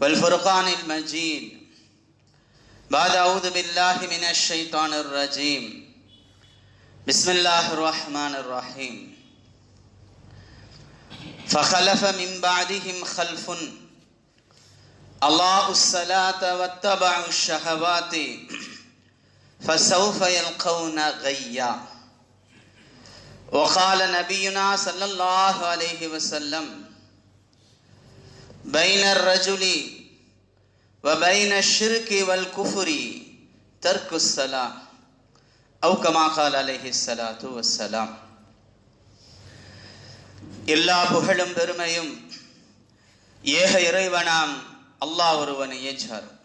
والفرقان المجيد بعد أعوذ بالله من الشيطان الرجيم. بسم الله الرحمن الرحيم. فخلف من بعدهم خلف. الله الصلاة واتبعوا الشهوات. فسوف يلقون غيا. وقال نبينا صلى الله عليه وسلم بين الرجل وبين الشرك والكفر ترك الصلاة أو كما قال عليه الصلاة والسلام எல்லா புகழும் பெருமையும் ஏக இறைவனாம் அல்லாஹ் ஒருவனையே சாரும்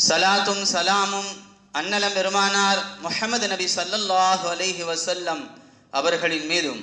சலாத்தும் சலாமும் அன்னலம் பெருமானார் முஹம்மது நபி ஸல்லல்லாஹு அலைஹி வஸல்லம் அவர்களின் மீதும்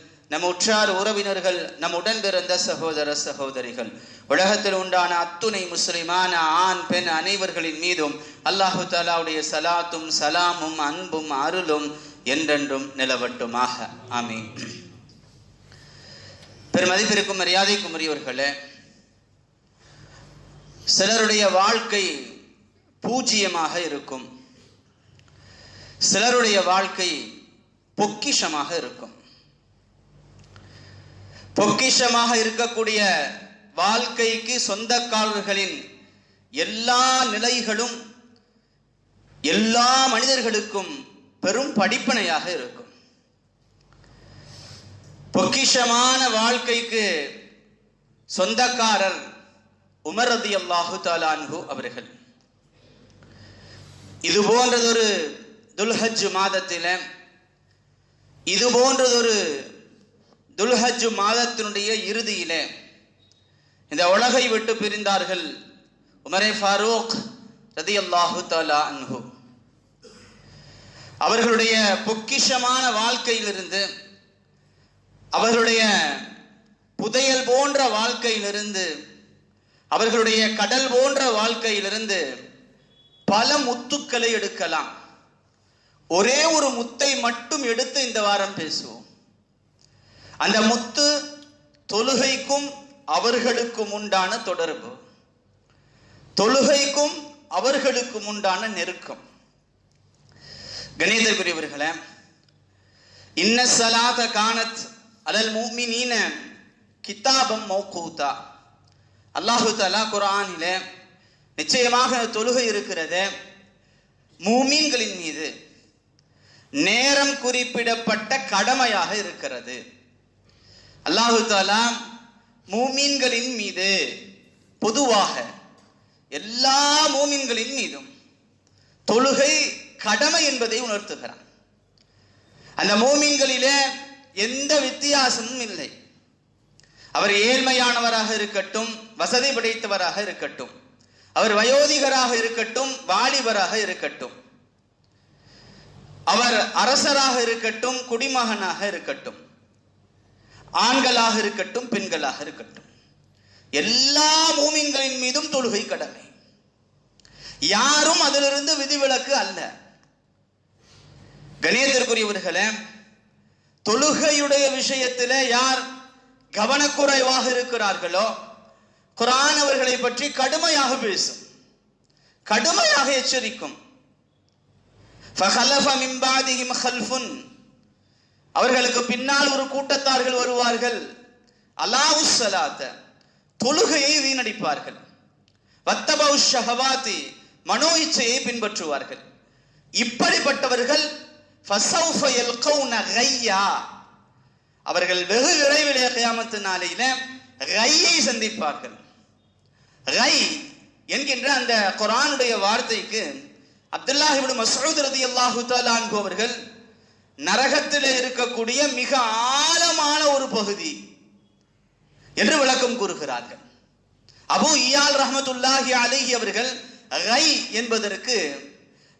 நம் உற்றார் உறவினர்கள் நம் உடன் பிறந்த சகோதர சகோதரிகள் உலகத்தில் உண்டான அத்துணை முஸ்லிமான ஆண் பெண் அனைவர்களின் மீதும் அல்லாஹு தாலாவுடைய சலாத்தும் சலாமும் அன்பும் அருளும் என்றென்றும் நிலவட்டுமாக. ஆமீன். பெருமதிப்பிற்கும் மரியாதைக்கும் உரியவர்களே சிலருடைய வாழ்க்கை பூஜ்ஜியமாக இருக்கும். சிலருடைய வாழ்க்கை பொக்கிஷமாக இருக்கும். பொக்கிஷமாக இருக்கக்கூடிய வாழ்க்கைக்கு சொந்தக்காரர்களின் எல்லா நிலைகளும் எல்லா மனிதர்களுக்கும் பெரும் படிப்பனையாக இருக்கும். பொக்கிஷமான வாழ்க்கைக்கு சொந்தக்காரர் உமரதி அல்லாஹு தாலான்ஹு அவர்கள். இது போன்றதொரு துல்ஹஜ் மாதத்தில் இது போன்றதொரு துல்ஹஜ் மாதத்தினுடைய இறுதியில இந்த உலகை விட்டு பிரிந்தார்கள் உமரே ஃபாரூக் ரதி அல்லாஹு தாலா அன்ஹு. அவர்களுடைய பொக்கிஷமான வாழ்க்கையிலிருந்து அவர்களுடைய புதையல் போன்ற வாழ்க்கையிலிருந்து அவர்களுடைய கடல் போன்ற வாழ்க்கையிலிருந்து பல முத்துக்களை எடுக்கலாம். ஒரே ஒரு முத்தை மட்டும் எடுத்து இந்த வாரம் பேசுவோம். அந்த முத்து தொழுகைக்கும் அவர்களுக்கும் உண்டான தொடர்பு. தொழுகைக்கும் அவர்களுக்கும் உண்டான நெருக்கம். கணேதகுரியவர்களே இன்ன சலாத கானத் அலல் மூமினீன கிதாபம் மௌகூதா. அல்லாஹு தலா குரானில நிச்சயமாக தொழுகை இருக்கிறது மூமீன்களின் மீது. நேரம் குறிப்பிடப்பட்ட கடமையாக இருக்கிறது. அல்லாஹு தாலா மூமீன்களின் மீது பொதுவாக எல்லா மூமின்களின் மீதும் தொழுகை கடமை என்பதை உணர்த்துகிறான். அந்த மூமின்களிலே எந்த வித்தியாசமும் இல்லை. அவர் ஏழ்மையானவராக இருக்கட்டும் வசதி படைத்தவராக இருக்கட்டும் அவர் வயோதிகராக இருக்கட்டும் வாலிபராக இருக்கட்டும் அவர் அரசராக இருக்கட்டும் குடிமகனாக இருக்கட்டும் ஆண்களாக இருக்கட்டும் பெண்களாக இருக்கட்டும். எல்லா பூமிங்களின் மீதும் தொழுகை கடமை. யாரும் அதிலிருந்து விதிவிலக்கு அல்ல. கணேசருக்குரியவர்களே தொழுகையுடைய விஷயத்தில் யார் கவனக்குறைவாக இருக்கிறார்களோ குரான் அவர்களை பற்றி கடுமையாக பேசும். கடுமையாக எச்சரிக்கும். ஃபஹலஃப மிம்பாதிஹிம் ஹல்ஃபுன் அவர்களுக்கு பின்னால் ஒரு கூட்டத்தார்கள் வருவார்கள். அல்லாஹு சலாத்த தொழுகையை வீணடிப்பார்கள். வத்தபவு ஷஹவாத்தி மனோ இச்சையை பின்பற்றுவார்கள். இப்படிப்பட்டவர்கள் அவர்கள் வெகு விரைவிலே கியாமத்து நாளையில ரையை சந்திப்பார்கள். ரை என்கின்ற அந்த குரானுடைய வார்த்தைக்கு அப்துல்லாஹ் மசூத் ரதி அல்லாஹு தஆலா அவர்கள் நரகத்தில் இருக்கக்கூடிய மிக ஆழமான ஒரு பகுதி என்று விளக்கம் கூறுகிறார்கள். அபு இயால் ரஹமத்துல்லாஹி அலிஹி அவர்கள் ரை என்பதற்கு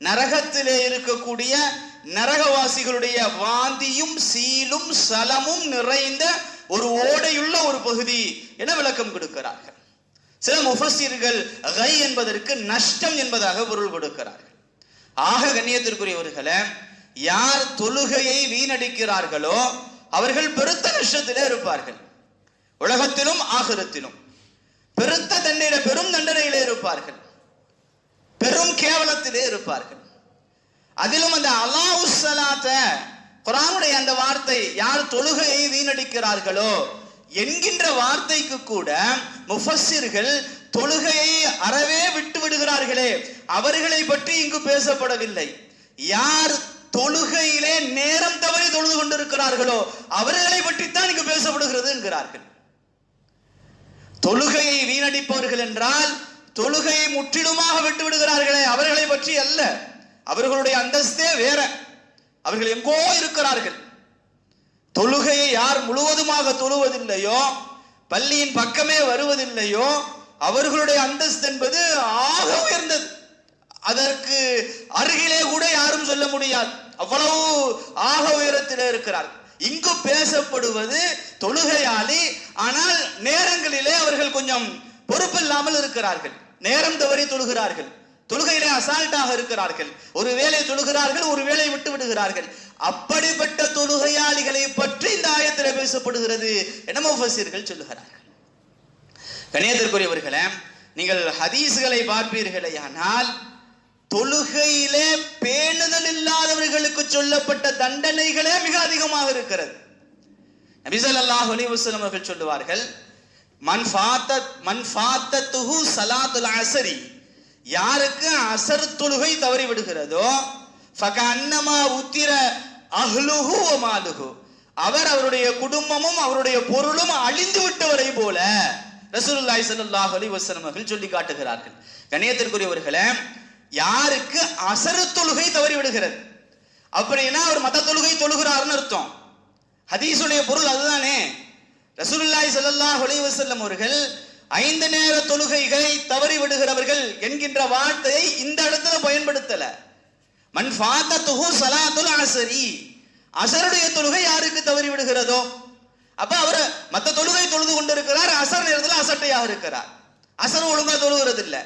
நரகத்திலே இருக்கக்கூடிய நரகவாசிகளுடைய வாந்தியும் சீலும் சலமும் நிறைந்த ஒரு ஓடையுள்ள ஒரு பகுதி என விளக்கம் கொடுக்கிறார்கள். சில முஃபஸிர்கள் ரை என்பதற்கு நஷ்டம் என்பதாக பொருள் கொடுக்கிறார்கள். ஆக கண்ணியத்திற்குரியவர்களை யார் தொழுகையை வீணடிக்கிறார்களோ அவர்கள் பெருத்த நஷ்டத்திலே இருப்பார்கள். உலகத்திலும் ஆகிரத்திலும் பெருத்த தண்டனை பெரும் தண்டனையிலே இருப்பார்கள். பெரும் கேவலத்திலே இருப்பார்கள். அதிலும் அந்த அல்லாஹு சலாத்த குரானுடைய அந்த வார்த்தை யார் தொழுகையை வீணடிக்கிறார்களோ என்கின்ற வார்த்தைக்கு கூட முஃபஸிர்கள் தொழுகையை அறவே விட்டு விடுகிறார்களே அவர்களை பற்றி இங்கு பேசப்படவில்லை. யார் தொழுகையிலே நேரம் தவறி தொழுது கொண்டிருக்கிறார்களோ அவர்களை பற்றித்தான் இங்கு பேசப்படுகிறது என்கிறார்கள் தொழுகையை வீணடிப்பவர்கள் என்றால் தொழுகையை முற்றிலுமாக விட்டு விடுகிறார்களே அவர்களை பற்றி அல்ல. அவர்களுடைய அந்தஸ்தே வேற. அவர்கள் எங்கோ இருக்கிறார்கள். தொழுகையை யார் முழுவதுமாக தொழுவதில்லையோ பள்ளியின் பக்கமே வருவதில்லையோ அவர்களுடைய அந்தஸ்து என்பது ஆக உயர்ந்தது. அதற்கு அருகிலே கூட யாரும் சொல்ல முடியாது. அவ்வளவு ஆக உயரத்திலே இருக்கிறார். இங்கு பேசப்படுவது தொழுகையாளி ஆனால் நேரங்களிலே அவர்கள் கொஞ்சம் பொறுப்பில்லாமல் இருக்கிறார்கள். நேரம் தவறி தொழுகிறார்கள். தொழுகையிலே அசால்ட்டாக இருக்கிறார்கள். ஒரு வேலை தொழுகிறார்கள் ஒரு வேலை விட்டு விடுகிறார்கள். அப்படிப்பட்ட தொழுகையாளிகளை பற்றி இந்த ஆயத்தில் பேசப்படுகிறது என முஃபஸிர்கள் சொல்லுகிறார்கள். கணியத்திற்குரியவர்களே நீங்கள் ஹதீஸ்களை பார்ப்பீர்களே ஆனால் தொழுகையிலே பேணுதல் இல்லாதவர்களுக்கு சொல்லப்பட்ட தண்டனைகளே மிக அதிகமாக இருக்கிறது. நபிசல் அல்லாஹ் அலிவசலம் அவர்கள் சொல்லுவார்கள் மன் ஃபாத்தத் மன் துஹு சலாத்துல் அசரி. யாருக்கு அசர் தொழுகை தவறி விடுகிறதோ ஃபகன்னமா உத்திர அஹ்லுஹு ஓ மாலுஹு. அவர் அவருடைய குடும்பமும் அவருடைய பொருளும் அழிந்து விட்டவரை போல ரசூலுல்லாஹி ஸல்லல்லாஹு அலைஹி வஸல்லம் அவர்கள் சொல்லி காட்டுகிறார்கள். கணியத்திற்குரியவர்களே யாருக்கு அசரு தொழுகை தவறி விடுகிறது அப்படின்னா அவர் மத தொழுகை தொழுகிறாருன்னு அர்த்தம். ஹதீஸுடைய பொருள் அதுதானே. ரசூலுல்லாய் செல்லல்லா அலைஹி செல்லும் அவர்கள் ஐந்து நேர தொழுகைகளை தவறி விடுகிறவர்கள் என்கின்ற வார்த்தையை இந்த இடத்துல பயன்படுத்தல. மன் ஃபாத்தத்துஹு சலாத்துல் அசரி. அசருடைய தொழுகை யாருக்கு தவறி விடுகிறதோ அப்ப அவர் மற்ற தொழுகை தொழுது கொண்டிருக்கிறார் அசர் நேரத்தில் அசட்டையாக இருக்கிறார். அசர் ஒழுங்கா தொழுகிறது இல்லை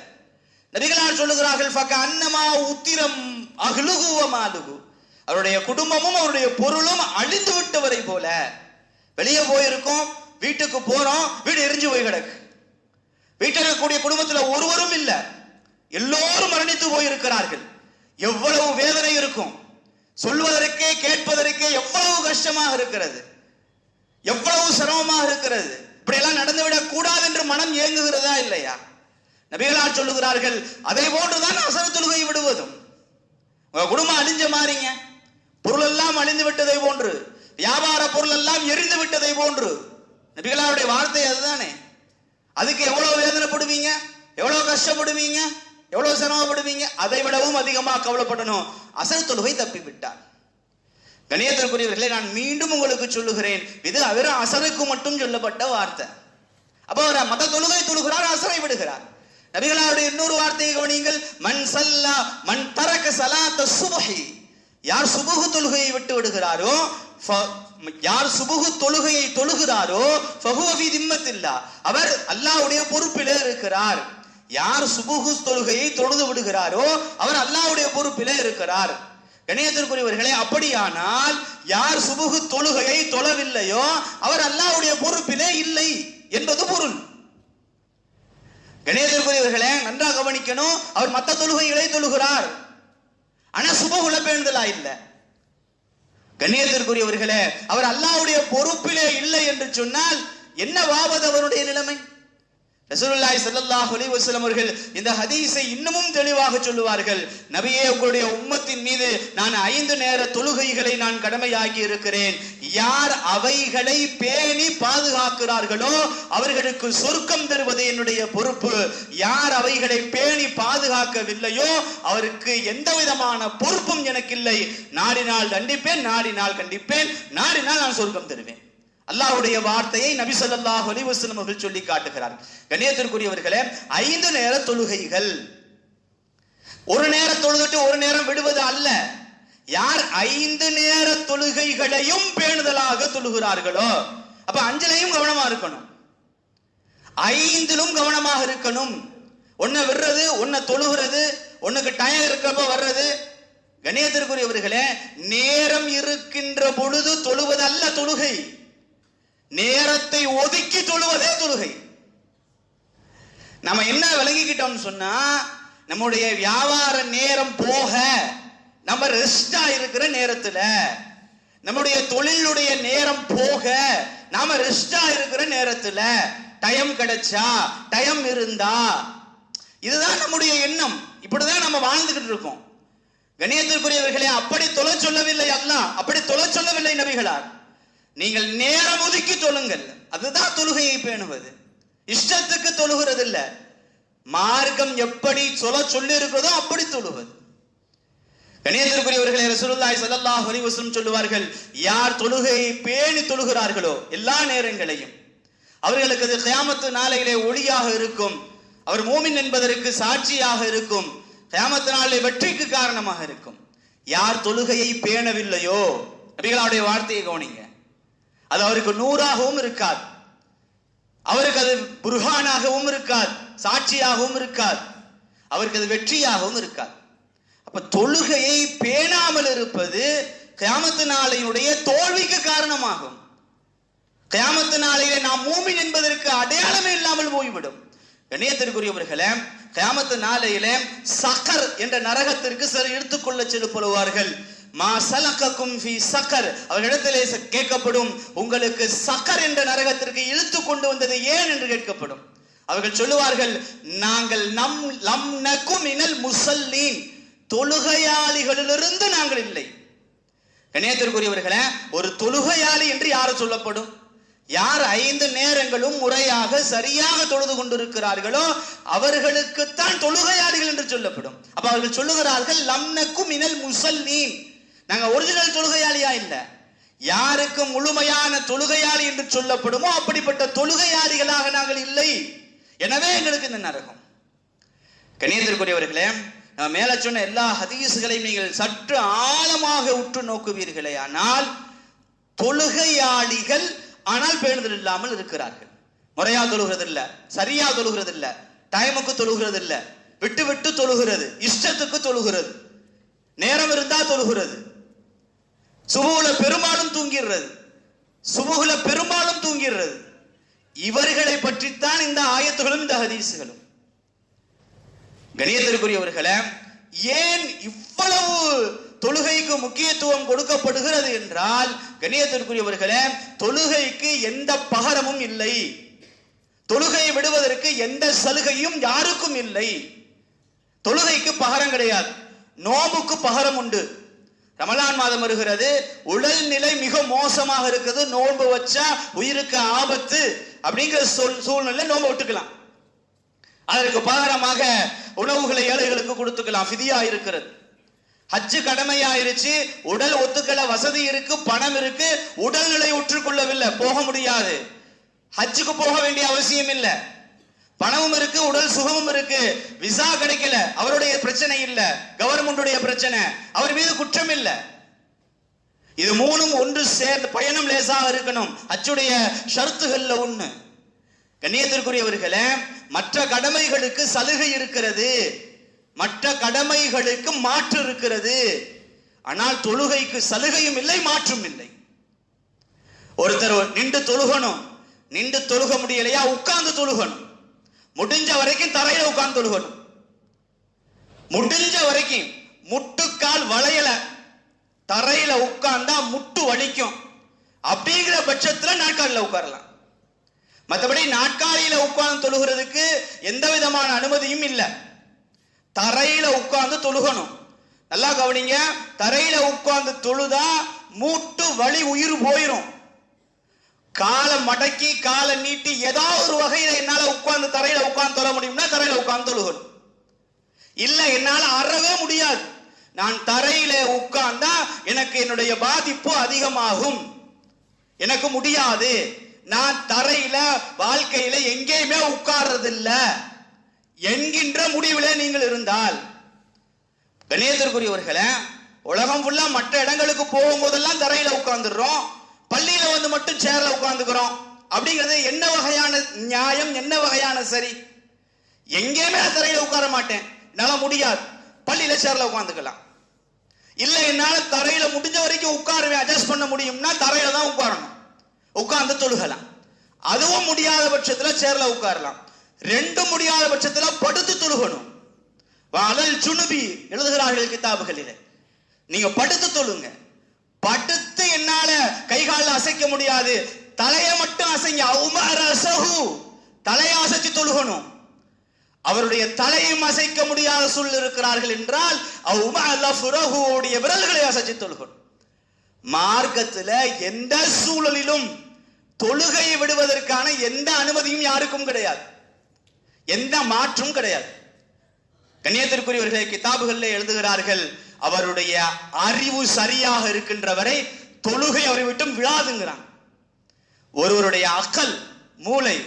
நபிகளார் சொல்லுகிறார்கள் ஃபக்க அன்னமா உத்திரம் அகலுகுவ மாலுகு அவருடைய குடும்பமும் அவருடைய பொருளும் அழிந்து விட்டவரை போல. வெளியே போயிருக்கோம் வீட்டுக்கு போறோம் வீடு எரிஞ்சு போய் கிடக்கு. வீட்டில் இருக்கக்கூடிய குடும்பத்துல ஒருவரும் இல்லை. எல்லோரும் மரணித்து போயிருக்கிறார்கள். எவ்வளவு வேதனை இருக்கும். சொல்வதற்கே கேட்பதற்கே எவ்வளவு கஷ்டமாக இருக்கிறது. எவ்வளவு சிரமமாக இருக்கிறது. இப்படியெல்லாம் நடந்துவிடக் கூடாது என்று மனம் ஏங்குகிறதா இல்லையா? நபிகளார் சொல்லுகிறார்கள் அதை போன்றுதான் அசர தொழுகை விடுவதும். உங்க குடும்பம் அழிஞ்ச மாறிங்க. பொருள் எல்லாம் அழிந்து விட்டதை போன்று வியாபார பொருள் எல்லாம் எரிந்து விட்டதை போன்று. நபிகளாருடைய வார்த்தை அதுதானே. அதுக்கு எவ்வளவு வேதனைப்படுவீங்க? எவ்வளவு கஷ்டப்படுவீங்க? எவ்வளவு சிரமப்படுவீங்க? அதை விடவும் அதிகமாக கவலைப்படணும். அசல் தொழுகை தப்பி விட்டார் கணியத்திற்குரியவர்களை நான் மீண்டும் உங்களுக்கு சொல்லுகிறேன் இது வெறும் அசருக்கு மட்டும் சொல்லப்பட்ட வார்த்தை. அப்போ அவர் மத தொழுகை தொழுகிறார் அசரை விடுகிறார். நபிகளாருடைய இன்னொரு வார்த்தையை கவனியுங்கள். மண் சல்லா மண் தரக்க சலாத்த சுபஹி. யார் சுபுகு தொழுகையை விட்டு விடுகிறாரோ ஃப- யார் சுபுகு தொழுகையை தொழுகிறாரோ ஃபஹுவஃபி திம்மத்தில்லா. அவர் அல்லாஹ்வுடைய பொறுப்பிலே இருக்கிறார். யார் சுபுகு தொழுகையை தொழுது விடுகிறாரோ அவர் அல்லாஹ்வுடைய பொறுப்பிலே இருக்கிறார். கணியத்திற்குரியவர்களே அப்படியானால் யார் சுபுகு தொழுகையை தொழவில்லையோ அவர் அல்லாஹ்வுடைய பொறுப்பிலே இல்லை என்பது பொருள். கணேசருக்குரியவர்களே நன்றாக கவனிக்கணும். அவர் மத்த தொழுகைகளை தொழுகிறார். ஆனா சுப பேணுதலா இல்ல. கண்ணியத்திற்குரியவர்களே அவர் அல்லாஹ்வுடைய பொறுப்பிலே இல்லை என்று சொன்னால் என்ன வாவது அவருடைய நிலைமை? ரசூலுல்லாய் ஸல்லல்லாஹு அலி வசலம் அவர்கள் இந்த ஹதீஸை இன்னமும் தெளிவாக சொல்லுவார்கள். நபியே உங்களுடைய உம்மத்தின் மீது நான் ஐந்து நேர தொழுகைகளை நான் கடமையாக்கி இருக்கிறேன். யார் அவைகளை பேணி பாதுகாக்கிறார்களோ அவர்களுக்கு சொர்க்கம் தருவது என்னுடைய பொறுப்பு. யார் அவைகளை பேணி பாதுகாக்கவில்லையோ அவருக்கு எந்த விதமான பொறுப்பும் எனக்கு இல்லை நாடினால் தண்டிப்பேன் நாடினால் கண்டிப்பேன் நாடினால் நான் சொர்க்கம் தருவேன். அல்லாஹ்வுடைய வார்த்தையை நபி சொல்லாஹ் அலைஹி அவர்கள் சொல்லி காட்டுகிறார். கண்ணியத்திற்குரியவர்களே ஐந்து நேர தொழுகைகள். ஒரு நேரம் தொழுதுட்டு ஒரு நேரம் விடுவது அல்ல. யார் ஐந்து நேர தொழுகைகளையும் பேணுதலாக தொழுகிறார்களோ அப்ப அஞ்சலையும் கவனமா இருக்கணும். ஐந்திலும் கவனமாக இருக்கணும். ஒன்ன விடுறது ஒன்ன தொழுகிறது ஒண்ணுக்கு டயம் இருக்கிறப்ப வர்றது. கணேசருக்குரியவர்களே நேரம் இருக்கின்ற பொழுது தொழுவது அல்ல தொழுகை. நேரத்தை ஒதுக்கி தொழுவதே தொழுகை. நம்ம என்ன விளங்கிக்கிட்டோம்னு சொன்னா நம்முடைய வியாபார நேரம் போக நம்ம ரெஸ்டா இருக்கிற நேரத்துல நம்முடைய தொழிலுடைய நேரம் போக நாம ரெஸ்டா இருக்கிற நேரத்துல டைம் கிடைச்சா டைம் இருந்தா இதுதான் நம்முடைய எண்ணம். இப்படிதான் நம்ம வாழ்ந்துகிட்டு இருக்கோம். கணியத்திற்குரியவர்களே அப்படி தொலை சொல்லவில்லை அல்லாஹ். அப்படி தொலை சொல்லவில்லை நபிகளார். நீங்கள் நேரம் ஒதுக்கி தொழுங்கள். அதுதான் தொழுகையை பேணுவது. இஷ்டத்துக்கு தொழுகிறது இல்லை மார்க்கம் எப்படி சொல்ல சொல்லி இருக்கிறதோ அப்படி தொழுவது. கணியத்திற்குரியவர்களே ரசூலுல்லாஹி ஸல்லல்லாஹு அலைஹி வஸல்லம் சொல்லுவார்கள் யார் தொழுகையை பேணி தொழுகிறார்களோ எல்லா நேரங்களையும் அவர்களுக்கு அது கயாமத்து நாளையிலே ஒளியாக இருக்கும். அவர் மூமின் என்பதற்கு சாட்சியாக இருக்கும். கயாமத்து நாளிலே வெற்றிக்கு காரணமாக இருக்கும். யார் தொழுகையை பேணவில்லையோ நபிகளாவுடைய வார்த்தையை கவனிங்க. அது அவருக்கு நூறாகவும் இருக்காது. அவருக்கு அது புருஹானாகவும் இருக்காது சாட்சியாகவும் இருக்காது. அவருக்கு அது வெற்றியாகவும் இருக்காது. அப்ப தொழுகையை பேணாமல் இருப்பது கியாமத்து நாளையுடைய தோல்விக்கு காரணமாகும். கியாமத்து நாளையிலே நாம் மூமின் என்பதற்கு அடையாளமே இல்லாமல் போய்விடும். இணையத்திற்குரியவர்களே கியாமத்து நாளையிலே சக்கர் என்ற நரகத்திற்கு சிலர் இழுத்துக்கொள்ள செல்லப்படுவார்கள் மா சலக்கக்கும் ஃபி சக்கர். அவர்களிடத்திலே ச- கேட்கப்படும் உங்களுக்கு சக்கர் என்ற நரகத்திற்கு இழுத்து கொண்டு வந்தது ஏன் என்று கேட்கப்படும். அவர்கள் சொல்லுவார்கள் நாங்கள் நம் லம் நக்கும் இனல் முசல்லீன். தொழுகையாளிகளிலிருந்து நாங்கள் இல்லை. கண்ணியத்திற்குரியவர்களே ஒரு தொழுகையாளி என்று யார் சொல்லப்படும்? யார் ஐந்து நேரங்களும் முறையாக சரியாக தொழுது கொண்டிருக்கிறார்களோ அவர்களுக்குத்தான் தொழுகையாளிகள் என்று சொல்லப்படும். அப்ப அவர்கள் சொல்லுகிறார்கள் லம்னக்கும் மினல் முசல்லீன். நாங்க ஒரிஜினல் தொழுகையாளியா இல்லை. யாருக்கு முழுமையான தொழுகையாளி என்று சொல்லப்படுமோ அப்படிப்பட்ட தொழுகையாளிகளாக நாங்கள் இல்லை. எனவே எங்களுக்கு இந்த நரகம். கணியத்திற்குரியவர்களே நான் மேல சொன்ன எல்லா ஹதீஸுகளையும் நீங்கள் சற்று ஆழமாக உற்று நோக்குவீர்களே ஆனால் தொழுகையாளிகள் ஆனால் பேணுதல் இல்லாமல் இருக்கிறார்கள். முறையா தொழுகிறது இல்லை சரியா தொழுகிறது இல்லை டைமுக்கு தொழுகிறது இல்லை விட்டு விட்டு தொழுகிறது இஷ்டத்துக்கு தொழுகிறது நேரம் இருந்தா தொழுகிறது சுபுகுல பெரும்பாலும் தூங்கிடுறது சுபுகுல பெரும்பாலும் தூங்கிடுறது. இவர்களை பற்றித்தான் இந்த ஆயத்துகளும் இந்த ஹதீசுகளும் கணியத்திற்குரியவர்களே ஏன் இவ்வளவு தொழுகைக்கு முக்கியத்துவம் கொடுக்கப்படுகிறது என்றால் கணியத்திற்குரியவர்களே தொழுகைக்கு எந்த பகரமும் இல்லை. தொழுகை விடுவதற்கு எந்த சலுகையும் யாருக்கும் இல்லை. தொழுகைக்கு பகரம் கிடையாது. நோம்புக்கு பகரம் உண்டு. ரமலான் மாதம் வருகிறது. உடல் நிலை மிக மோசமாக இருக்குது. நோன்பு வச்சா உயிருக்கு ஆபத்து அப்படிங்கிற சொல் சூழ்நிலை நோம்பு விட்டுக்கலாம். அதற்கு பகரமாக உணவுகளை ஏழைகளுக்கு கொடுத்துக்கலாம். ஃபிதியா இருக்கிறது. ஹஜ்ஜு கடமையாயிருச்சு. உடல் ஒத்துக்கல வசதி இருக்கு பணம் இருக்கு. உடல்நிலை உற்றுக்கொள்ளவில்லை போக முடியாது. ஹஜ்ஜுக்கு போக வேண்டிய அவசியம் இல்ல. பணமும் இருக்கு உடல் சுகமும் இருக்கு. விசா கிடைக்கல. அவருடைய பிரச்சனை இல்ல. கவர்மெண்டுடைய பிரச்சனை. அவர் மீது குற்றம் இல்ல. இது மூணும் ஒன்று சேர்ந்து பயணம் லேசாக இருக்கணும். அச்சுடைய ஷருத்துகள்ல ஒன்று கண்ணியத்திற்குரியவர்களே மற்ற கடமைகளுக்கு சலுகை இருக்கிறது. மற்ற கடமைகளுக்கு மாற்று இருக்கிறது. ஆனால் தொழுகைக்கு சலுகையும் இல்லை மாற்றும் இல்லை. ஒருத்தர் நின்று தொழுகணும். நின்று தொழுக முடியலையா? உட்கார்ந்து தொழுகணும். முடிஞ்ச வரைக்கும் தரையில உட்கார்ந்து தொழுகணும். முடிஞ்ச வரைக்கும் முட்டுக்கால் வளையல. தரையில உட்கார்ந்தா முட்டு வலிக்கும். அப்படிங்கிற பட்சத்துல நாட்காலில் உட்காரலாம். மற்றபடி நாற்காலியில உட்கார்ந்து தொழுகிறதுக்கு எந்த விதமான அனுமதியும் இல்லை. தரையில உட்கார்ந்து தொழுகணும். நல்லா கவனிங்க. தரையில உட்கார்ந்து தொழுதா மூட்டு வலி உயிர் போயிரும். காலை மடக்கி காலை நீட்டி ஏதாவது ஒரு வகையில என்னால உட்கார்ந்து தரையில உட்கார்ந்து தொழ முடியும்னா தரையில உட்கார்ந்து தொழுகணும். இல்ல என்னால அறவே முடியாது. நான் தரையில உட்கார்ந்தா எனக்கு என்னுடைய பாதிப்பு அதிகமாகும். எனக்கு முடியாது. நான் தரையில வாழ்க்கையில எங்கேயுமே உட்கார்றது இல்ல என்கின்ற முடிவில் நீங்கள் இருந்தால் கணேசருக்குரியவர்களே உலகம் ஃபுல்லா மற்ற இடங்களுக்கு போகும்போதெல்லாம் தரையில உட்கார்ந்துடுறோம். பள்ளியில வந்து மட்டும் சேர்ல உட்கார்ந்துக்கிறோம். அப்படிங்கிறது என்ன வகையான நியாயம் என்ன வகையான சரி? எங்கேயுமே நான் தரையில உட்கார மாட்டேன். என்னால முடியாது. பள்ளியில சேர்ல உட்காந்துக்கலாம் இல்ல என்னால தரையில முடிஞ்ச வரைக்கும் உட்காருவேன் அட்ஜஸ்ட் பண்ண முடியும்னா தரையில தான் உட்காரணும். உட்கார்ந்து தொழுகலாம். அதுவும் முடியாத பட்சத்துல சேர்ல உட்காரலாம். ரெண்டும் முடியாத பட்சத்துல படுத்து தொழுகணும். வளல் சுணுபி எழுதுகிறார்கள் கிதாபுகளிலே. நீங்க படுத்து தொழுங்க. படுத்து என்னால கை காலில் அசைக்க முடியாது. தலையை மட்டும் அசைங்க. உமர தலையை அசைச்சு தொழுகணும். அவருடைய தலையும் அசைக்க முடியாத சூழல் இருக்கிறார்கள் என்றால் உடைய விரல்களை அசைச்சு தொழுகணும். மார்க்கத்துல எந்த சூழலிலும் தொழுகையை விடுவதற்கான எந்த அனுமதியும் யாருக்கும் கிடையாது. எந்த மாற்றும் கிடையாது. கண்ணியத்திற்குரியவர்களை கிதாபுகளில் எழுதுகிறார்கள் அவருடைய அறிவு சரியாக இருக்கின்றவரை தொழுகை அவரை விட்டும் விழாதுங்கிறான். ஒருவருடைய அக்கல் மூளை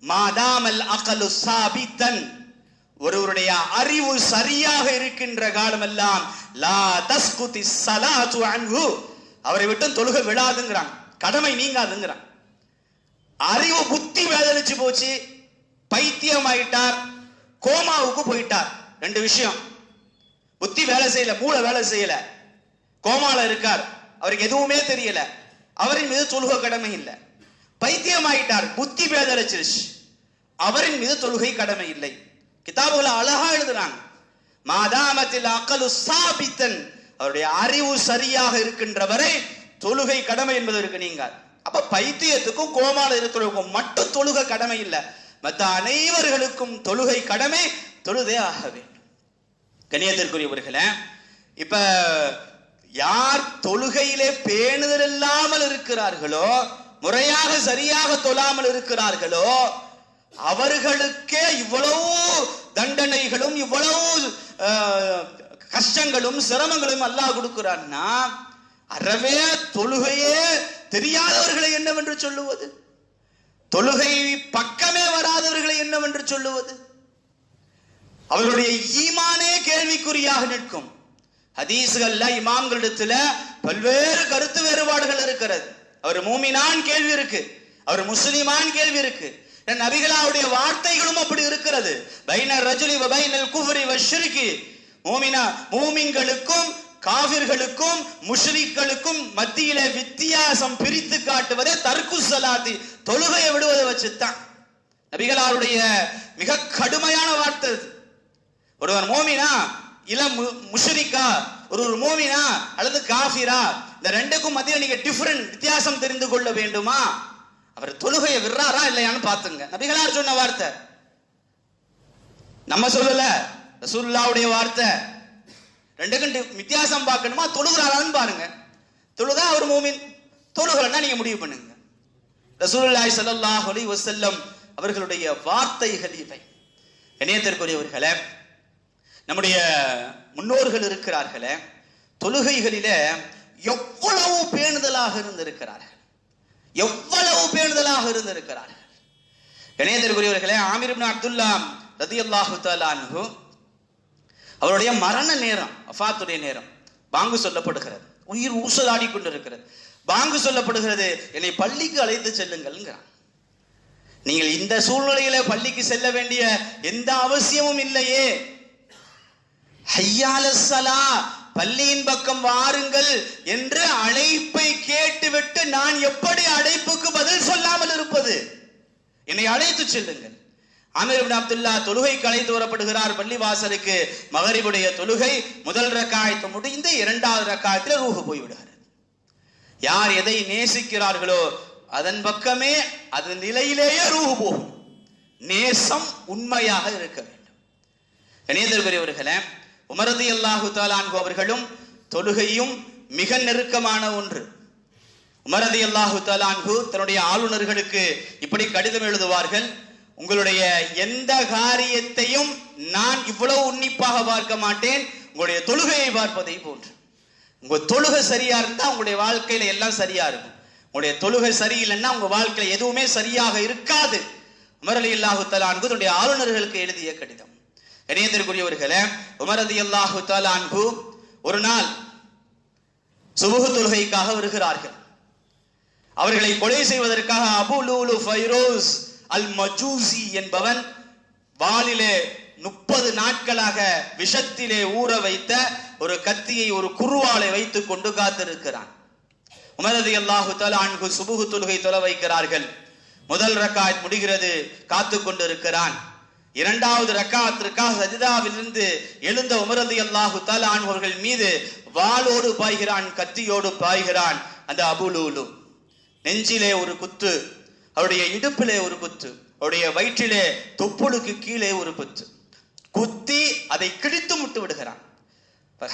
மாதாமல் அகலு சாபித்தன் ஒருவருடைய அறிவு சரியாக இருக்கின்ற காலமெல்லாம் லா தஸ்குதி ஸலாத்து அன்ஹு அவரை விட்டும் தொழுகை விழாதுங்கிறான். கடமை நீங்காதுங்கிறான். அறிவு புத்தி வேதனிச்சு போச்சு. பைத்தியம் ஆயிட்டார் கோமாவுக்கு போயிட்டார். ரெண்டு விஷயம். புத்தி வேலை செய்யல மூளை வேலை செய்யல. கோமால இருக்கார். அவருக்கு எதுவுமே தெரியல. அவரின் மீது தொழுகை கடமை இல்லை. பைத்தியம் ஆயிட்டார் புத்தி வேதனைச்சிருச்சு. அவரின் மீது தொழுகை கடமை இல்லை. கிதாபுல அழகா எழுதுறாங்க. மாதாமத்தில் அக்கலு சாபித்தன். அவருடைய அறிவு சரியாக இருக்கின்றவரை தொழுகை கடமை என்பதற்கு நீங்கள் அப்ப பைத்தியத்துக்கும் கோமால இருக்கிறவங்க மட்டும் தொழுகை கடமை இல்லை. மற்ற அனைவர்களுக்கும் தொழுகை கடமை தொழுதே ஆக வேண்டும். கணியத்திற்குரியவர்களே இப்ப யார் தொழுகையிலே பேணுதல் இல்லாமல் இருக்கிறார்களோ முறையாக சரியாக தொழாமல் இருக்கிறார்களோ அவர்களுக்கே இவ்வளவு தண்டனைகளும் இவ்வளவு கஷ்டங்களும் சிரமங்களும் அல்லாஹ் கொடுக்கிறான்னா அறவே தொழுகையே தெரியாதவர்களை என்னவென்று சொல்லுவது? தொழுகை பக்கமே வராதவர்களை என்னவென்று சொல்லுவது? அவர்களுடைய ஈமானே கேள்விக்குறியாக நிற்கும். ஹதீஸ்கள்ல இமாம்களிடத்துல பல்வேறு கருத்து வேறுபாடுகள் இருக்கிறது. அவர் மூமினான் கேள்வி இருக்கு. அவர் முஸ்லிமான் கேள்வி இருக்கு. நபிகளாவுடைய வார்த்தைகளும் அப்படி இருக்கிறது. பைனர் ரஜுலி பைனல் குஃப்ரி வஷ்ரிகி மூமினா மூமின்களுக்கும் காவிர்களுக்கும் முஷ்ரிக்களுக்கும் மத்தியில வித்தியாசம் பிரித்து காட்டுவதே தர்க்கு சலாத்தி தொழுகையை விடுவதை வச்சுதான் நபிகளாருடைய மிக கடுமையான வார்த்தை ஒருவர் மோமினா இல்ல மு- முஷ்ரிக்கா ஒரு ஒரு மோமினா அல்லது காஃபிரா இந்த ரெண்டுக்கும் மத்தியில் நீங்க டிஃபரெண்ட் வித்தியாசம் தெரிந்து கொள்ள வேண்டுமா? அவர் தொழுகையை விடுறாரா இல்லையான்னு பாத்துங்க நபிகளார் சொன்ன வார்த்தை. நம்ம சொல்லல ரசூல்லாவுடைய வார்த்தை. ரெண்டு கண்டு வித்தியாசம் பார்க்கணுமா? தொழுகிறாளான்னு பாருங்க. தொழுதா அவர் மூமின். தொழுகிறன்னா நீங்க முடிவு பண்ணுங்க. ரசூலுல்லாய் சல்லாஹ் அலி வசல்லம் அவர்களுடைய வார்த்தைகள் இவை. இணையத்திற்குரியவர்களே நம்முடைய முன்னோர்கள் இருக்கிறார்களே தொழுகைகளில எவ்வளவு பேணுதலாக இருந்திருக்கிறார்கள். எவ்வளவு பேணுதலாக இருந்திருக்கிறார்கள். இணையத்திற்குரியவர்களே ஆமிர் இப்னு அப்துல்லா ரதியல்லாஹு தஆலா அவருடைய மரண நேரம் அஃபாத்துடைய நேரம் பாங்கு சொல்லப்படுகிறது. உயிர் ஊசலாடி கொண்டிருக்கிறது. பாங்கு சொல்லப்படுகிறது என்னை பள்ளிக்கு அழைத்து செல்லுங்கள்ங்கிறான். நீங்கள் இந்த சூழ்நிலையில பள்ளிக்கு செல்ல வேண்டிய எந்த அவசியமும் இல்லையே. ஹையாலசலா பள்ளியின் பக்கம் வாருங்கள் என்று அழைப்பை கேட்டுவிட்டு நான் எப்படி அழைப்புக்கு பதில் சொல்லாமல் இருப்பது? என்னை அழைத்து செல்லுங்கள். அமீர் இப்னு அப்துல்லா தொழுகை கலைந்து வரப்படுகிறார் பள்ளிவாசலுக்கு. மகரிபுடைய தொழுகை முதல் ரக்காயத்து முடிந்து இரண்டாவது ரக்காயத்தில் ரூஹு போய்விடுகிறது. யார் எதை நேசிக்கிறார்களோ அதன் பக்கமே அது நிலையிலேயே ரூஹு போகும். நேசம் உண்மையாக இருக்க வேண்டும். கணியதர்பெரியவர்களே உமரதி அல்லாஹு தாலான்கு அவர்களும் தொழுகையும் மிக நெருக்கமான ஒன்று. உமரதி அல்லாஹு தாலான்கு தன்னுடைய ஆளுநர்களுக்கு இப்படி கடிதம் எழுதுவார்கள் உங்களுடைய எந்த காரியத்தையும் நான் இவ்வளவு உன்னிப்பாக பார்க்க மாட்டேன். உங்களுடைய தொழுகையை பார்ப்பதை போன்று. உங்க தொழுகை சரியா இருந்தா உங்களுடைய வாழ்க்கையில எல்லாம் சரியா இருக்கும். உங்களுடைய தொழுகை சரியில்லைன்னா உங்க வாழ்க்கையில எதுவுமே சரியாக இருக்காது. உமரலி அல்லாஹு தலான்கு தன்னுடைய ஆளுநர்களுக்கு எழுதிய கடிதம். இணையத்திற்குரியவர்களே உமரதி அல்லாஹு தலான்கு ஒரு நாள் சுபுகு தொழுகைக்காக வருகிறார்கள். அவர்களை கொலை செய்வதற்காக அபு லூலு ஃபைரோஸ் அல் மஜூசி என்பவன் வாளிலே முப்பது நாட்களாக விஷத்திலே ஊற வைத்த ஒரு கத்தியை ஒரு குருவாலை வைத்துக் கொண்டு காத்திருக்கிறான். உமரது அல்லாஹு அன்கு சுபுகு தொழுகை தொலை வைக்கிறார்கள். முதல் ரக்காத் முடிகிறது காத்து கொண்டிருக்கிறான். இரண்டாவது ரக்காத்திற்காக சஜிதாவிலிருந்து எழுந்த உமரது அல்லாஹு அவர்கள் மீது வாளோடு பாய்கிறான் கத்தியோடு பாய்கிறான். அந்த அபுலூலு நெஞ்சிலே ஒரு குத்து அவருடைய இடுப்பிலே ஒரு குத்து அவருடைய வயிற்றிலே தொப்புளுக்கு கீழே ஒரு குத்து குத்தி அதை கிழித்து முட்டு விடுகிறான்.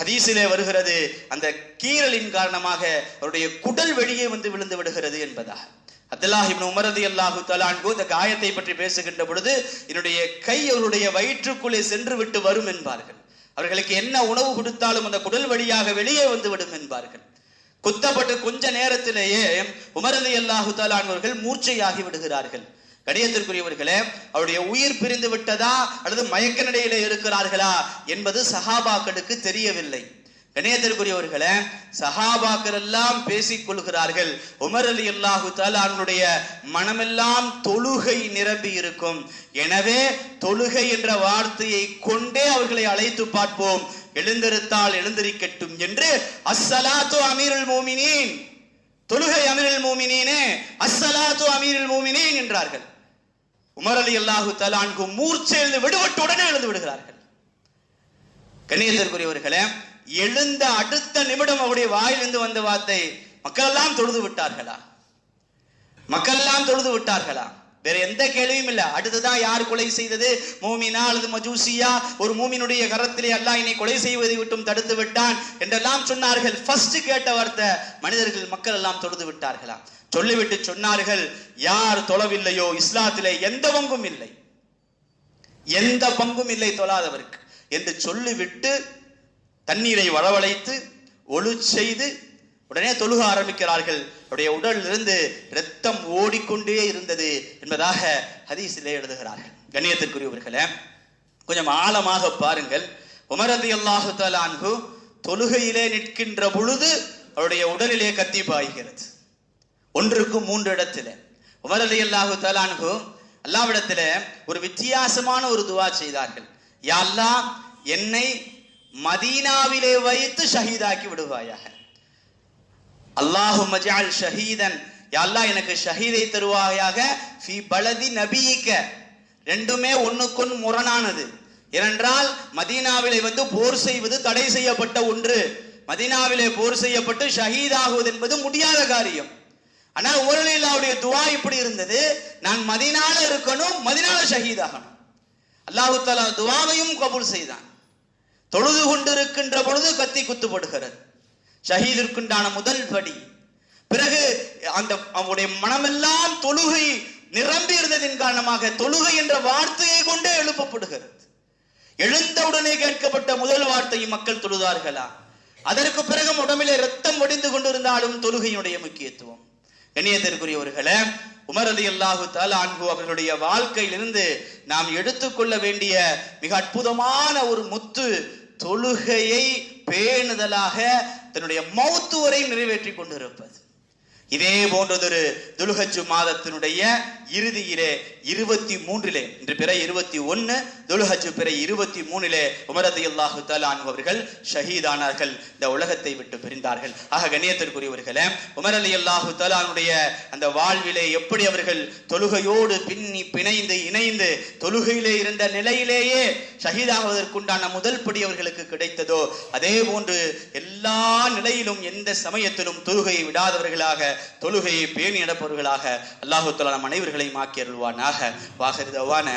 ஹதீஸிலே வருகிறது அந்த கீறலின் காரணமாக அவருடைய குடல் வெளியே வந்து விழுந்து விடுகிறது என்பதாக. அப்துல்லாஹ் இப்னு உமர் ரலியல்லாஹு தஆலா இந்த காயத்தை பற்றி பேசுகின்ற பொழுது என்னுடைய கை அவருடைய வயிற்றுக்குள்ளே சென்று விட்டு வரும் என்பார்கள். அவர்களுக்கு என்ன உணவு கொடுத்தாலும் அந்த குடல் வழியாக வெளியே வந்து விடும் என்பார்கள். குத்தப்பட்டு கொஞ்ச நேரத்திலேயே உமரது அல்லாஹு அவர்கள் மூர்ச்சையாகி விடுகிறார்கள். கணியத்திற்குரியவர்களே அவருடைய உயிர் பிரிந்து விட்டதா அல்லது மயக்க நிலையில இருக்கிறார்களா என்பது சஹாபாக்களுக்கு தெரியவில்லை. கணேதற்குரியவர்களே சஹாபாக்கள் எல்லாம் பேசிக் கொள்கிறார்கள் உமர் அலி அல்லாஹு அவர்களுடைய மனமெல்லாம் தொழுகை நிரம்பி இருக்கும். எனவே தொழுகை என்ற வார்த்தையை கொண்டே அவர்களை அழைத்து பார்ப்போம். எழுந்திருத்தால் எழுந்திருக்கட்டும் என்று அஸ்ஸலாத்து அமீருல் மூமினீன் தொழுகை அமீருல் மூமினீனே அஸ்ஸலாத்து அமீருல் மூமினீன் என்றார்கள். உமர் அலி அல்லாஹு தலான்கு மூர்ச்செழுந்து விடுபட்டு உடனே எழுந்து விடுகிறார்கள். கண்ணியத்திற்குரியவர்களே எழுந்த அடுத்த நிமிடம் அவருடைய வாயிலிருந்து வந்த வார்த்தை மக்கள் எல்லாம் தொழுது விட்டார்களா? மக்கள் எல்லாம் தொழுது விட்டார்களா? வேற எந்த கேள்வியும் இல்ல. அடுத்ததான் யார் கொலை செய்தது? மூமினா அல்லது மஜூசியா. ஒரு மூமினுடைய கரத்திலே அல்லாஹ் என்னை கொலை செய்வதை விட்டும் தடுத்து விட்டான் என்றெல்லாம் சொன்னார்கள். ஃபர்ஸ்ட் கேட்ட வார்த்தை மனிதர்கள் மக்கள் எல்லாம் தொழுது விட்டார்களா? சொல்லிவிட்டு சொன்னார்கள் யார் தொழவில்லையோ இஸ்லாத்திலே எந்த பங்கும் இல்லை. எந்த பங்கும் இல்லை தொழாதவருக்கு. என்று சொல்லிவிட்டு தண்ணீரை வரவழைத்து ஒழு செய்து உடனே தொழுக ஆரம்பிக்கிறார்கள். அவருடைய உடலிலிருந்து இரத்தம் ஓடிக்கொண்டே இருந்தது என்பதாக ஹதீஸிலே எழுதுகிறார்கள். கண்ணியத்திற்குரியவர்களே கொஞ்சம் ஆழமாக பாருங்கள். உமரதி அல்லாஹு தலான்கு தொழுகையிலே நிற்கின்ற பொழுது அவருடைய உடலிலே கத்தி பாய்கிறது. ஒன்றுக்கு மூன்று இடத்துல. உமரதி அல்லாஹு தலான்கு அல்லாவிடத்திலே ஒரு வித்தியாசமான ஒரு துவா செய்தார்கள். யா என்னை மதீனாவிலே வைத்து ஷஹீதாக்கி விடுவாயாக. அல்லாஹு மஜால் ஷஹீதன். யா அல்லாஹ் எனக்கு ஷஹீதை தருவாயாக. ஃபி பலதி நபியிக்க. ரெண்டுமே ஒன்றுக்குன் முரணானது. ஏனென்றால் மதீனாவிலே வந்து போர் செய்வது தடை செய்யப்பட்ட ஒன்று. மதீனாவிலே போர் செய்யப்பட்டு ஷஹீதாகுவது என்பது முடியாத காரியம். ஆனால் உரலில்லாவுடைய துவா இப்படி இருந்தது. நான் மதினால இருக்கணும் மதினால ஷஹீதாகணும் அல்லாஹு தலா துவாவையும் கபூல் செய்தான். தொழுது கொண்டிருக்கின்ற பொழுது கத்தி குத்துப்படுகிறது. ஷஹீதிற்குண்டான முதல் படி. பிறகு அந்த அவனுடைய மனமெல்லாம் தொழுகை நிரம்பி இருந்ததின் காரணமாக தொழுகை என்ற வார்த்தையை கொண்டே எழுப்பப்படுகிறது. எழுந்தவுடனே கேட்கப்பட்ட முதல் வார்த்தையை மக்கள் தொழுதார்களா? அதற்கு பிறகு உடம்பிலே ரத்தம் ஒடிந்து கொண்டிருந்தாலும் தொழுகையினுடைய முக்கியத்துவம். கண்ணியத்திற்குரியவர்களே உமர் அலி அல்லாஹு அன்பு அவர்களுடைய வாழ்க்கையிலிருந்து நாம் எடுத்துக்கொள்ள வேண்டிய மிக அற்புதமான ஒரு முத்து தொழுகையை பேணுதலாக தன்னுடைய மௌத்து வரை நிறைவேற்றி கொண்டிருப்பது. இதே போன்றதொரு துலுஹஜு மாதத்தினுடைய இறுதியிலே இருபத்தி மூன்றிலே இன்று பிற இருபத்தி ஒன்னு துலுஹஜு பிற இருபத்தி மூணிலே உமரது அல்லாஹு தலான் அவர்கள் ஷஹீதானார்கள் இந்த உலகத்தை விட்டு பிரிந்தார்கள். ஆக கண்ணியத்திற்குரியவர்களே உமர் அலி அல்லாஹு தலானுடைய அந்த வாழ்விலே எப்படி அவர்கள் தொழுகையோடு பின்னி பிணைந்து இணைந்து தொழுகையிலே இருந்த நிலையிலேயே ஷஹீதாவதற்குண்டான முதல் படி அவர்களுக்கு கிடைத்ததோ அதே போன்று எல்லா நிலையிலும் எந்த சமயத்திலும் தொழுகையை விடாதவர்களாக தொழுகையை பேணி நடப்பவர்களாக அல்லாஹு தஆலா நம் அனைவர்களையும் ஆக்கி அருள்வானாக. வாகரிதவான